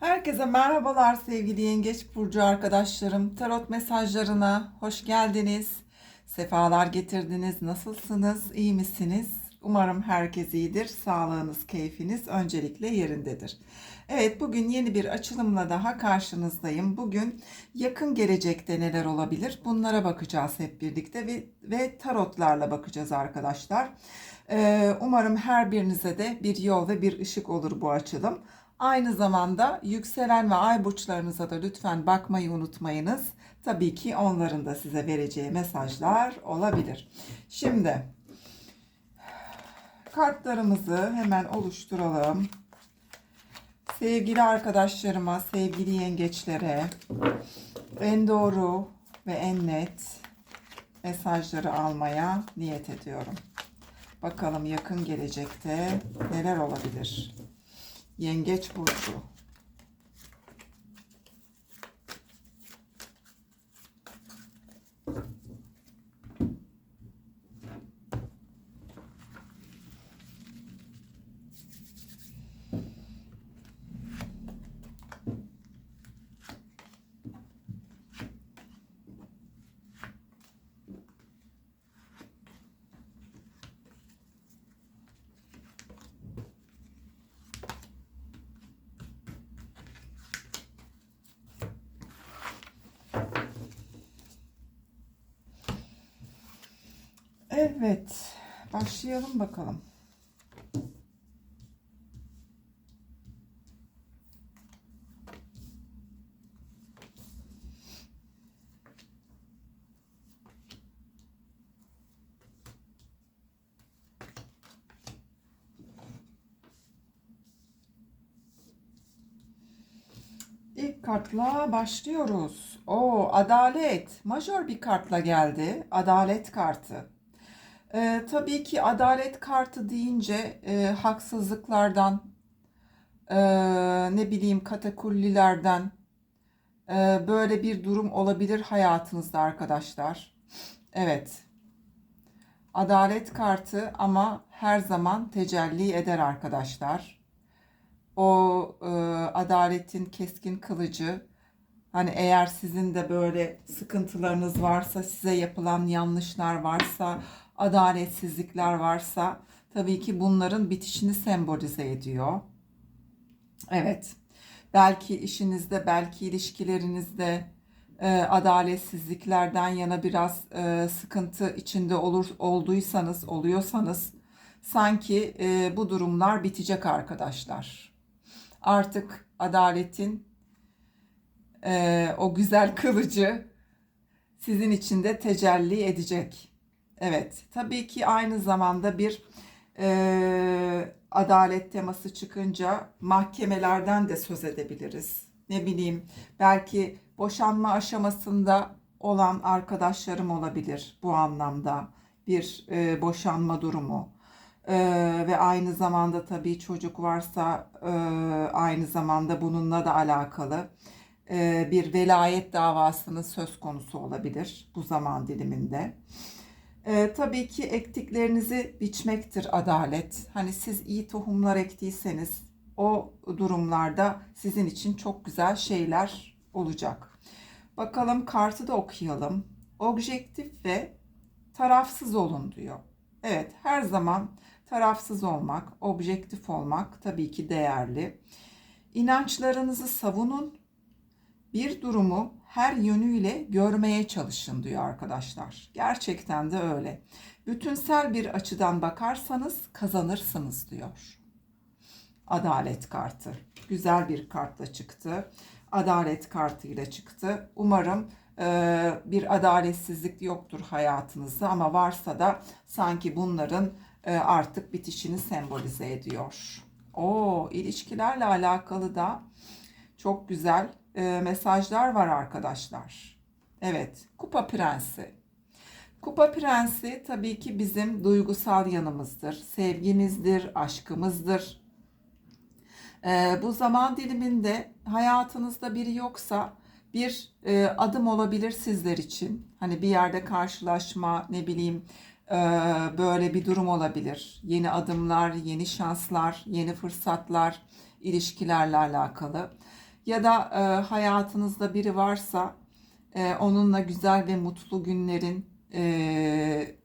Herkese merhabalar sevgili Yengeç Burcu arkadaşlarım. Tarot mesajlarına hoş geldiniz. Sefalar getirdiniz. Nasılsınız? İyi misiniz? Umarım herkes iyidir. Sağlığınız, keyfiniz öncelikle yerindedir. Evet bugün yeni bir açılımla daha karşınızdayım. Bugün yakın gelecekte neler olabilir? Bunlara bakacağız hep birlikte ve, ve tarotlarla bakacağız arkadaşlar. Ee, umarım her birinize de bir yol ve bir ışık olur bu açılım. Aynı zamanda yükselen ve ay burçlarınıza da lütfen bakmayı unutmayınız. Tabii ki onların da size vereceği mesajlar olabilir. Şimdi kartlarımızı hemen oluşturalım. Sevgili arkadaşlarıma, sevgili yengeçlere en doğru ve en net mesajları almaya niyet ediyorum. Bakalım yakın gelecekte neler olabilir? Yengeç burcu. Evet, başlayalım bakalım. İlk kartla başlıyoruz. O adalet. Majör bir kartla geldi. Adalet kartı. Ee, tabii ki adalet kartı deyince e, haksızlıklardan, e, ne bileyim katakullilerden e, böyle bir durum olabilir hayatınızda arkadaşlar. Evet. Adalet kartı ama her zaman tecelli eder arkadaşlar. O e, adaletin keskin kılıcı Hani eğer sizin de böyle sıkıntılarınız varsa, size yapılan yanlışlar varsa, adaletsizlikler varsa tabii ki bunların bitişini sembolize ediyor. Evet. Belki işinizde, belki ilişkilerinizde e, adaletsizliklerden yana biraz e, sıkıntı içinde olur olduysanız, oluyorsanız sanki e, bu durumlar bitecek arkadaşlar. Artık adaletin e, o güzel kılıcı sizin için de tecelli edecek. Evet, tabii ki aynı zamanda bir e, adalet teması çıkınca mahkemelerden de söz edebiliriz. Ne bileyim, belki boşanma aşamasında olan arkadaşlarım olabilir bu anlamda bir e, boşanma durumu. E, ve aynı zamanda tabii çocuk varsa e, aynı zamanda bununla da alakalı e, bir velayet davasının söz konusu olabilir bu zaman diliminde. E, tabii ki ektiklerinizi biçmektir adalet. Hani siz iyi tohumlar ektiyseniz o durumlarda sizin için çok güzel şeyler olacak. Bakalım kartı da okuyalım. Objektif ve tarafsız olun diyor. Evet her zaman tarafsız olmak, objektif olmak tabii ki değerli. İnançlarınızı savunun bir durumu her yönüyle görmeye çalışın diyor arkadaşlar. Gerçekten de öyle. Bütünsel bir açıdan bakarsanız kazanırsınız diyor. Adalet kartı. Güzel bir kartla çıktı. Adalet kartıyla çıktı. Umarım e, bir adaletsizlik yoktur hayatınızda ama varsa da sanki bunların e, artık bitişini sembolize ediyor. O ilişkilerle alakalı da çok güzel e, mesajlar var arkadaşlar. Evet, Kupa Prensi. Kupa Prensi tabii ki bizim duygusal yanımızdır. Sevgimizdir, aşkımızdır. E, bu zaman diliminde hayatınızda biri yoksa bir e, adım olabilir sizler için. Hani bir yerde karşılaşma, ne bileyim e, böyle bir durum olabilir. Yeni adımlar, yeni şanslar, yeni fırsatlar, ilişkilerle alakalı. Ya da e, hayatınızda biri varsa e, onunla güzel ve mutlu günlerin, e,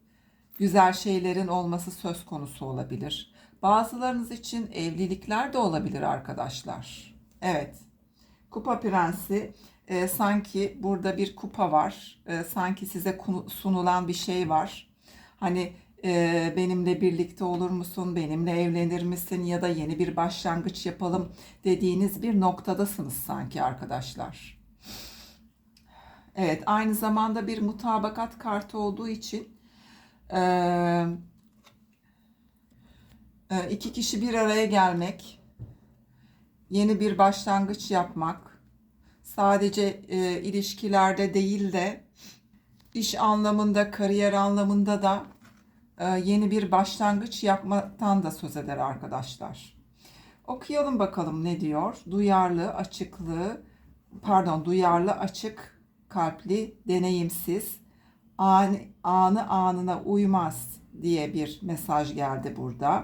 güzel şeylerin olması söz konusu olabilir. Bazılarınız için evlilikler de olabilir arkadaşlar. Evet. Kupa Prensi e, sanki burada bir kupa var. E, sanki size sunulan bir şey var. Hani e, benimle birlikte olur musun? Benimle evlenir misin? Ya da yeni bir başlangıç yapalım dediğiniz bir noktadasınız sanki arkadaşlar. Evet, aynı zamanda bir mutabakat kartı olduğu için e, e, iki kişi bir araya gelmek, yeni bir başlangıç yapmak, sadece e, ilişkilerde değil de iş anlamında, kariyer anlamında da yeni bir başlangıç yapmaktan da söz eder arkadaşlar. Okuyalım bakalım ne diyor? Duyarlı, açıklığı, pardon, duyarlı, açık, kalpli, deneyimsiz, anı, anı anına uymaz diye bir mesaj geldi burada.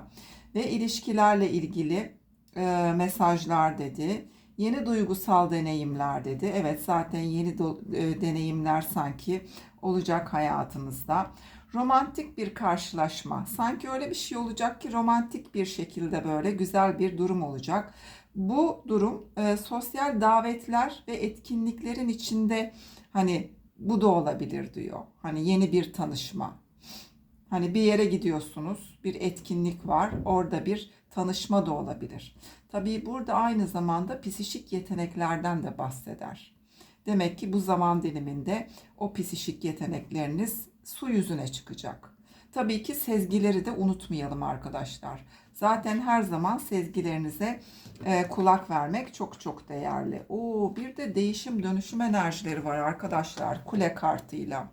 Ve ilişkilerle ilgili e, mesajlar dedi. Yeni duygusal deneyimler dedi. Evet zaten yeni do- e, deneyimler sanki olacak hayatınızda. Romantik bir karşılaşma. Sanki öyle bir şey olacak ki romantik bir şekilde böyle güzel bir durum olacak. Bu durum e, sosyal davetler ve etkinliklerin içinde hani bu da olabilir diyor. Hani yeni bir tanışma. Hani bir yere gidiyorsunuz, bir etkinlik var, orada bir tanışma da olabilir. Tabii burada aynı zamanda psişik yeteneklerden de bahseder. Demek ki bu zaman diliminde o psişik yetenekleriniz su yüzüne çıkacak. Tabii ki sezgileri de unutmayalım arkadaşlar. Zaten her zaman sezgilerinize e, kulak vermek çok çok değerli. Oo, bir de değişim dönüşüm enerjileri var arkadaşlar kule kartıyla.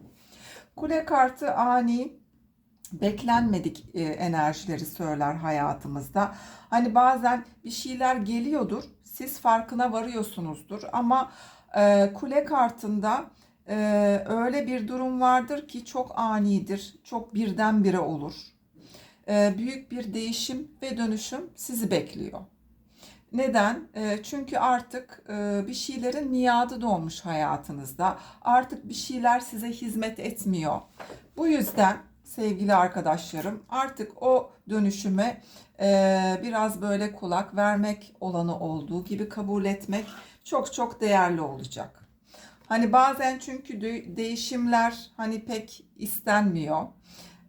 Kule kartı ani beklenmedik e, enerjileri söyler hayatımızda. Hani bazen bir şeyler geliyordur, siz farkına varıyorsunuzdur ama e, kule kartında e, öyle bir durum vardır ki çok anidir, çok birdenbire olur. E, büyük bir değişim ve dönüşüm sizi bekliyor. Neden? E, çünkü artık e, bir şeylerin miadı dolmuş hayatınızda. Artık bir şeyler size hizmet etmiyor. Bu yüzden sevgili arkadaşlarım artık o dönüşüme e, biraz böyle kulak vermek olanı olduğu gibi kabul etmek çok çok değerli olacak. Hani bazen çünkü de- değişimler hani pek istenmiyor.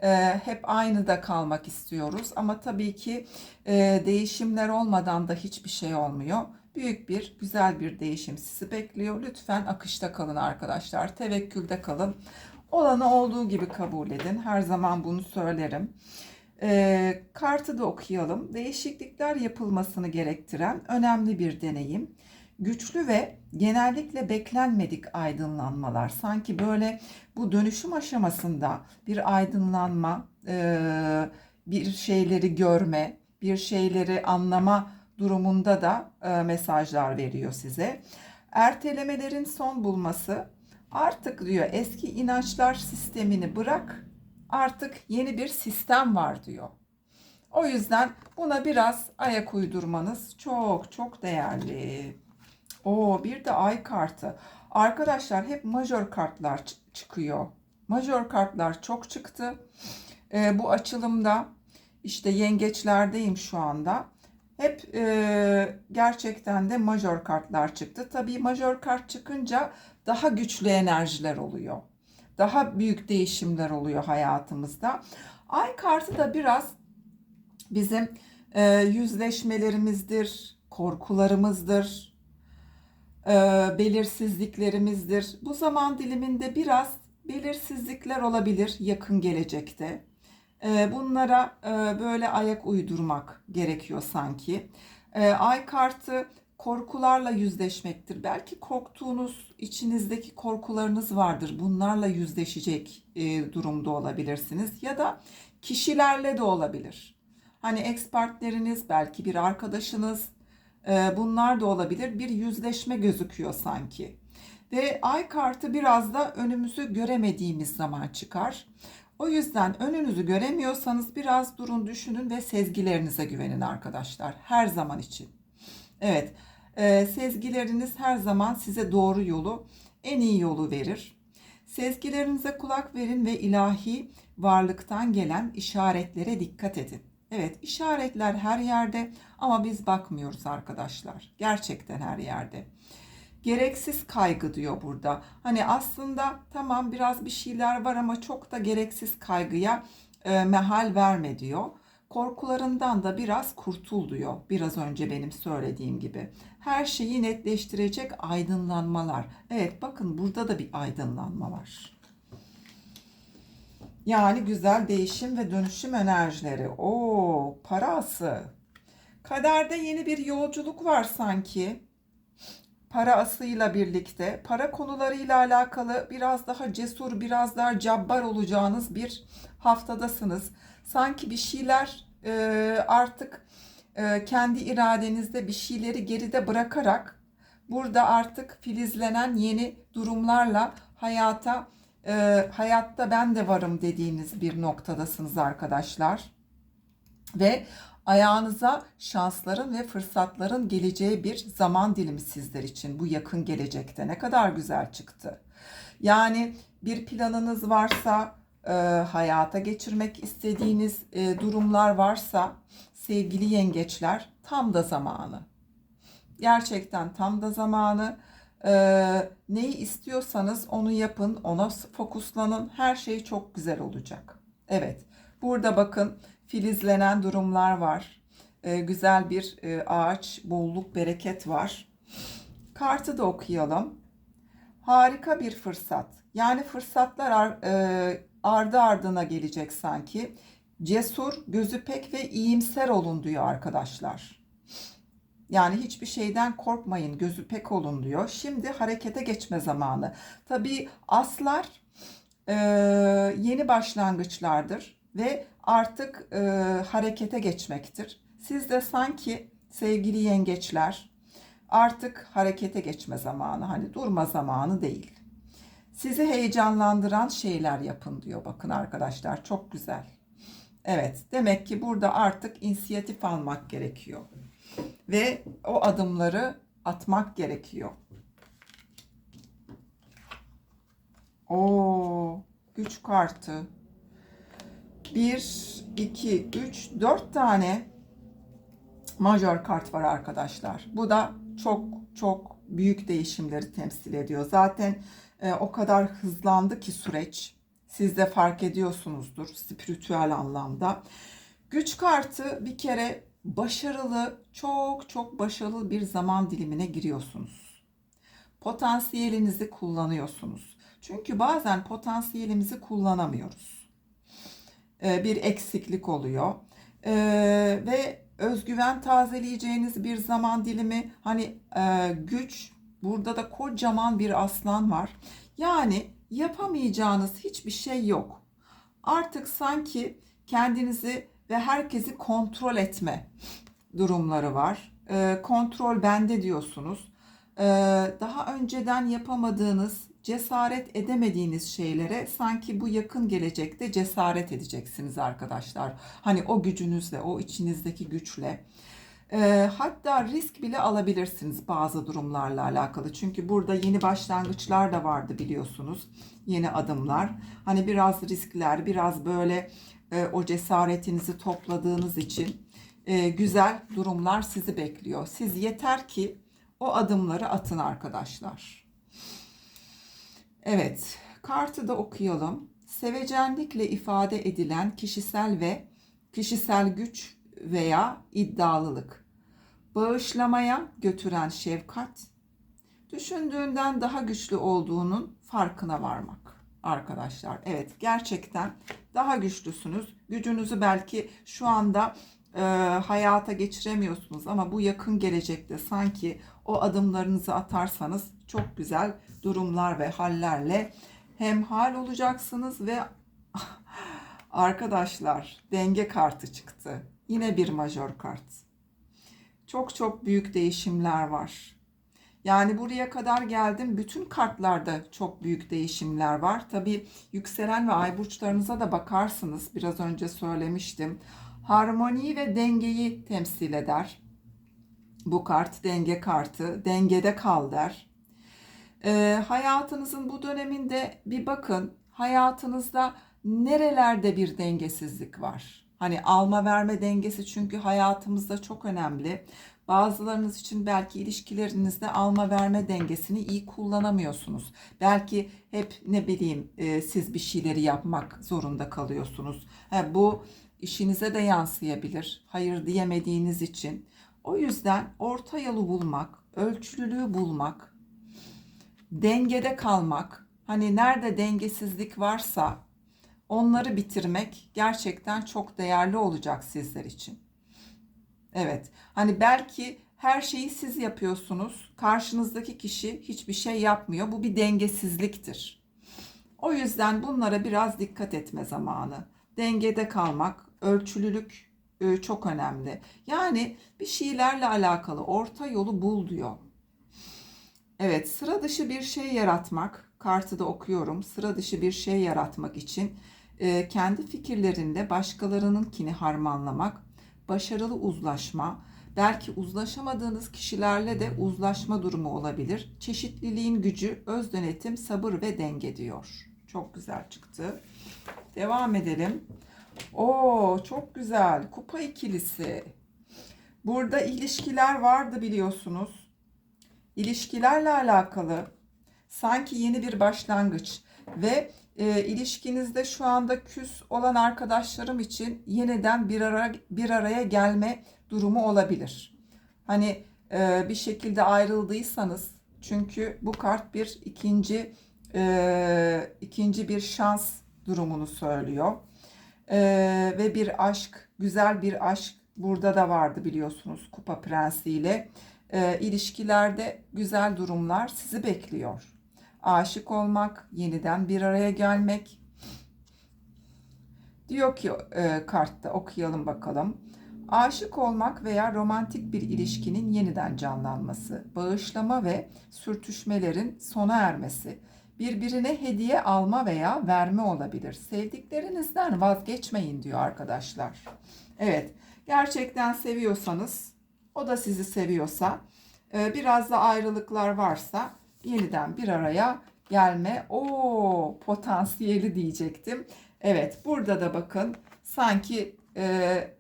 E, hep aynı da kalmak istiyoruz ama tabii ki e, değişimler olmadan da hiçbir şey olmuyor. Büyük bir, güzel bir değişim sizi bekliyor. Lütfen akışta kalın arkadaşlar. Tevekkülde kalın. Olanı olduğu gibi kabul edin. Her zaman bunu söylerim. E, kartı da okuyalım. Değişiklikler yapılmasını gerektiren önemli bir deneyim. Güçlü ve genellikle beklenmedik aydınlanmalar. Sanki böyle bu dönüşüm aşamasında bir aydınlanma, e, bir şeyleri görme, bir şeyleri anlama durumunda da e, mesajlar veriyor size. Ertelemelerin son bulması artık diyor eski inançlar sistemini bırak artık yeni bir sistem var diyor. O yüzden buna biraz ayak uydurmanız çok çok değerli. Oo bir de ay kartı. Arkadaşlar hep majör kartlar çıkıyor. Majör kartlar çok çıktı. Ee, bu açılımda işte yengeçlerdeyim şu anda. Hep e, gerçekten de majör kartlar çıktı. Tabii majör kart çıkınca daha güçlü enerjiler oluyor. Daha büyük değişimler oluyor hayatımızda. Ay kartı da biraz bizim e, yüzleşmelerimizdir, korkularımızdır, e, belirsizliklerimizdir. Bu zaman diliminde biraz belirsizlikler olabilir yakın gelecekte. E, bunlara e, böyle ayak uydurmak gerekiyor sanki. Ay kartı korkularla yüzleşmektir. Belki korktuğunuz, içinizdeki korkularınız vardır. Bunlarla yüzleşecek durumda olabilirsiniz. Ya da kişilerle de olabilir. Hani ex partneriniz, belki bir arkadaşınız, bunlar da olabilir. Bir yüzleşme gözüküyor sanki. Ve ay kartı biraz da önümüzü göremediğimiz zaman çıkar. O yüzden önünüzü göremiyorsanız biraz durun, düşünün ve sezgilerinize güvenin arkadaşlar. Her zaman için. Evet. Ee, sezgileriniz her zaman size doğru yolu, en iyi yolu verir. Sezgilerinize kulak verin ve ilahi varlıktan gelen işaretlere dikkat edin. Evet, işaretler her yerde ama biz bakmıyoruz arkadaşlar. Gerçekten her yerde. Gereksiz kaygı diyor burada. Hani aslında tamam biraz bir şeyler var ama çok da gereksiz kaygıya e, mehal verme diyor. Korkularından da biraz kurtul diyor. Biraz önce benim söylediğim gibi. Her şeyi netleştirecek aydınlanmalar. Evet bakın burada da bir aydınlanma var. Yani güzel değişim ve dönüşüm enerjileri. Oo, parası. Kaderde yeni bir yolculuk var sanki. Para asıyla birlikte para konularıyla alakalı biraz daha cesur, biraz daha cabbar olacağınız bir haftadasınız. Sanki bir şeyler e, artık e, kendi iradenizde bir şeyleri geride bırakarak burada artık filizlenen yeni durumlarla hayata e, hayatta ben de varım dediğiniz bir noktadasınız arkadaşlar. Ve ayağınıza şansların ve fırsatların geleceği bir zaman dilimi sizler için bu yakın gelecekte ne kadar güzel çıktı. Yani bir planınız varsa, e, hayata geçirmek istediğiniz e, durumlar varsa sevgili yengeçler tam da zamanı. Gerçekten tam da zamanı. E, neyi istiyorsanız onu yapın, ona fokuslanın. Her şey çok güzel olacak. Evet, burada bakın filizlenen durumlar var. E, güzel bir e, ağaç, bolluk, bereket var. Kartı da okuyalım. Harika bir fırsat. Yani fırsatlar ar, e, ardı ardına gelecek sanki. Cesur, gözü pek ve iyimser olun diyor arkadaşlar. Yani hiçbir şeyden korkmayın, gözü pek olun diyor. Şimdi harekete geçme zamanı. Tabii aslar e, yeni başlangıçlardır ve artık e, harekete geçmektir. Siz de sanki sevgili yengeçler artık harekete geçme zamanı hani durma zamanı değil. Sizi heyecanlandıran şeyler yapın diyor bakın arkadaşlar çok güzel. Evet demek ki burada artık inisiyatif almak gerekiyor. Ve o adımları atmak gerekiyor. O güç kartı. 1, 2, 3, 4 tane majör kart var arkadaşlar. Bu da çok çok büyük değişimleri temsil ediyor. Zaten e, o kadar hızlandı ki süreç. Siz de fark ediyorsunuzdur spiritüel anlamda. Güç kartı bir kere başarılı, çok çok başarılı bir zaman dilimine giriyorsunuz. Potansiyelinizi kullanıyorsunuz. Çünkü bazen potansiyelimizi kullanamıyoruz. E, bir eksiklik oluyor. E, ve özgüven tazeleyeceğiniz bir zaman dilimi hani e, güç burada da kocaman bir aslan var. Yani yapamayacağınız hiçbir şey yok. Artık sanki kendinizi ve herkesi kontrol etme durumları var. E, kontrol bende diyorsunuz. E, daha önceden yapamadığınız, cesaret edemediğiniz şeylere sanki bu yakın gelecekte cesaret edeceksiniz arkadaşlar. Hani o gücünüzle, o içinizdeki güçle. E, hatta risk bile alabilirsiniz bazı durumlarla alakalı. Çünkü burada yeni başlangıçlar da vardı biliyorsunuz. Yeni adımlar. Hani biraz riskler, biraz böyle e, o cesaretinizi topladığınız için e, güzel durumlar sizi bekliyor. Siz yeter ki o adımları atın arkadaşlar. Evet, kartı da okuyalım. Sevecenlikle ifade edilen kişisel ve kişisel güç veya iddialılık. Bağışlamaya götüren şefkat, düşündüğünden daha güçlü olduğunun farkına varmak arkadaşlar. Evet gerçekten daha güçlüsünüz. Gücünüzü belki şu anda e, hayata geçiremiyorsunuz ama bu yakın gelecekte sanki o adımlarınızı atarsanız çok güzel durumlar ve hallerle hemhal olacaksınız ve arkadaşlar denge kartı çıktı. Yine bir majör kart. Çok çok büyük değişimler var. Yani buraya kadar geldim. Bütün kartlarda çok büyük değişimler var. Tabi yükselen ve ay burçlarınıza da bakarsınız. Biraz önce söylemiştim. Harmoniyi ve dengeyi temsil eder. Bu kart denge kartı. Dengede kal der. Ee, hayatınızın bu döneminde bir bakın. Hayatınızda nerelerde bir dengesizlik var? Hani alma verme dengesi çünkü hayatımızda çok önemli. Bazılarınız için belki ilişkilerinizde alma verme dengesini iyi kullanamıyorsunuz. Belki hep ne bileyim e, siz bir şeyleri yapmak zorunda kalıyorsunuz. Ha, bu işinize de yansıyabilir. Hayır diyemediğiniz için. O yüzden orta yolu bulmak, ölçülülüğü bulmak, dengede kalmak, hani nerede dengesizlik varsa onları bitirmek gerçekten çok değerli olacak sizler için. Evet. Hani belki her şeyi siz yapıyorsunuz. Karşınızdaki kişi hiçbir şey yapmıyor. Bu bir dengesizliktir. O yüzden bunlara biraz dikkat etme zamanı. Dengede kalmak, ölçülülük e, çok önemli. Yani bir şeylerle alakalı orta yolu bul diyor. Evet, sıra dışı bir şey yaratmak, kartı da okuyorum. Sıra dışı bir şey yaratmak için e, kendi fikirlerinde başkalarınınkini harmanlamak, başarılı uzlaşma, belki uzlaşamadığınız kişilerle de uzlaşma durumu olabilir. Çeşitliliğin gücü, öz denetim, sabır ve denge diyor. Çok güzel çıktı. Devam edelim. Oo, çok güzel. Kupa ikilisi. Burada ilişkiler vardı biliyorsunuz. İlişkilerle alakalı sanki yeni bir başlangıç ve e, ilişkinizde şu anda küs olan arkadaşlarım için yeniden bir ara bir araya gelme durumu olabilir. Hani e, bir şekilde ayrıldıysanız çünkü bu kart bir ikinci e, ikinci bir şans durumunu söylüyor. E, ve bir aşk, güzel bir aşk burada da vardı biliyorsunuz Kupa Prensi ile. E, ilişkilerde güzel durumlar sizi bekliyor aşık olmak, yeniden bir araya gelmek. Diyor ki e, kartta okuyalım bakalım. Aşık olmak veya romantik bir ilişkinin yeniden canlanması, bağışlama ve sürtüşmelerin sona ermesi, birbirine hediye alma veya verme olabilir. Sevdiklerinizden vazgeçmeyin diyor arkadaşlar. Evet, gerçekten seviyorsanız, o da sizi seviyorsa, e, biraz da ayrılıklar varsa yeniden bir araya gelme. O potansiyeli diyecektim. Evet burada da bakın sanki e,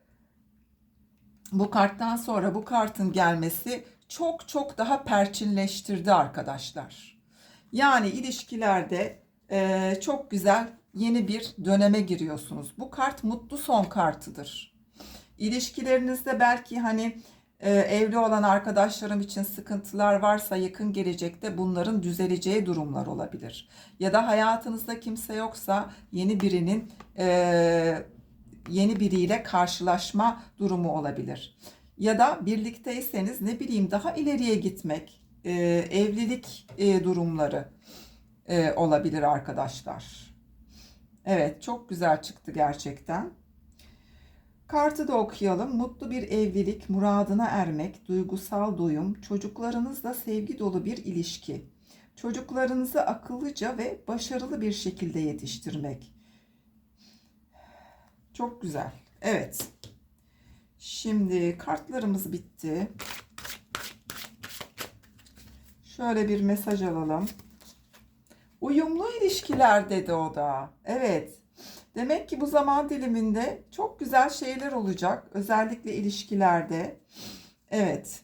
bu karttan sonra bu kartın gelmesi çok çok daha perçinleştirdi arkadaşlar. Yani ilişkilerde e, çok güzel yeni bir döneme giriyorsunuz. Bu kart mutlu son kartıdır. İlişkilerinizde belki hani evli olan arkadaşlarım için sıkıntılar varsa yakın gelecekte bunların düzeleceği durumlar olabilir. Ya da hayatınızda kimse yoksa yeni birinin e, yeni biriyle karşılaşma durumu olabilir. Ya da birlikteyseniz ne bileyim daha ileriye gitmek, e, evlilik e, durumları olabilir arkadaşlar. Evet çok güzel çıktı gerçekten. Kartı da okuyalım. Mutlu bir evlilik, muradına ermek, duygusal doyum, çocuklarınızla sevgi dolu bir ilişki. Çocuklarınızı akıllıca ve başarılı bir şekilde yetiştirmek. Çok güzel. Evet. Şimdi kartlarımız bitti. Şöyle bir mesaj alalım. Uyumlu ilişkiler dedi o da. Evet. Demek ki bu zaman diliminde çok güzel şeyler olacak. Özellikle ilişkilerde. Evet.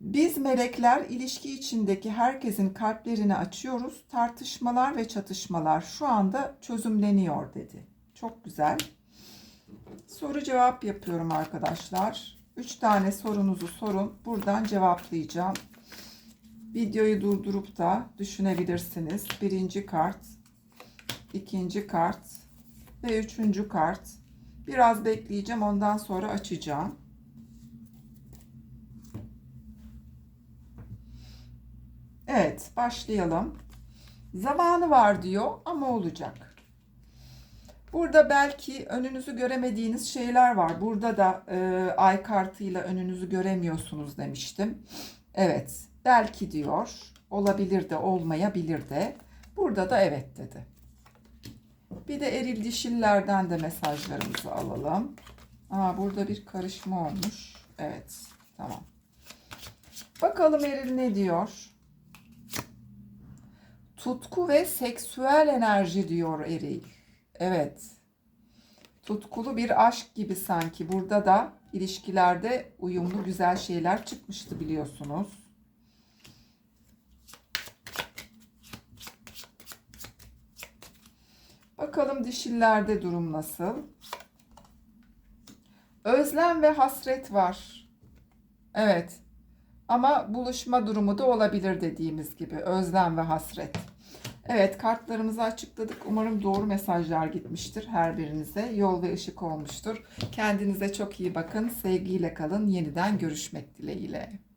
Biz melekler ilişki içindeki herkesin kalplerini açıyoruz. Tartışmalar ve çatışmalar şu anda çözümleniyor dedi. Çok güzel. Soru cevap yapıyorum arkadaşlar. 3 tane sorunuzu sorun. Buradan cevaplayacağım. Videoyu durdurup da düşünebilirsiniz. Birinci kart, ikinci kart, ve üçüncü kart. Biraz bekleyeceğim ondan sonra açacağım. Evet başlayalım. Zamanı var diyor ama olacak. Burada belki önünüzü göremediğiniz şeyler var. Burada da e, ay kartıyla önünüzü göremiyorsunuz demiştim. Evet belki diyor. Olabilir de olmayabilir de. Burada da evet dedi. Bir de eril dişillerden de mesajlarımızı alalım. Aa, burada bir karışma olmuş. Evet. Tamam. Bakalım Eril ne diyor? Tutku ve seksüel enerji diyor Eril. Evet. Tutkulu bir aşk gibi sanki. Burada da ilişkilerde uyumlu güzel şeyler çıkmıştı biliyorsunuz. Bakalım dişillerde durum nasıl? Özlem ve hasret var. Evet. Ama buluşma durumu da olabilir dediğimiz gibi. Özlem ve hasret. Evet kartlarımızı açıkladık. Umarım doğru mesajlar gitmiştir her birinize. Yol ve ışık olmuştur. Kendinize çok iyi bakın. Sevgiyle kalın. Yeniden görüşmek dileğiyle.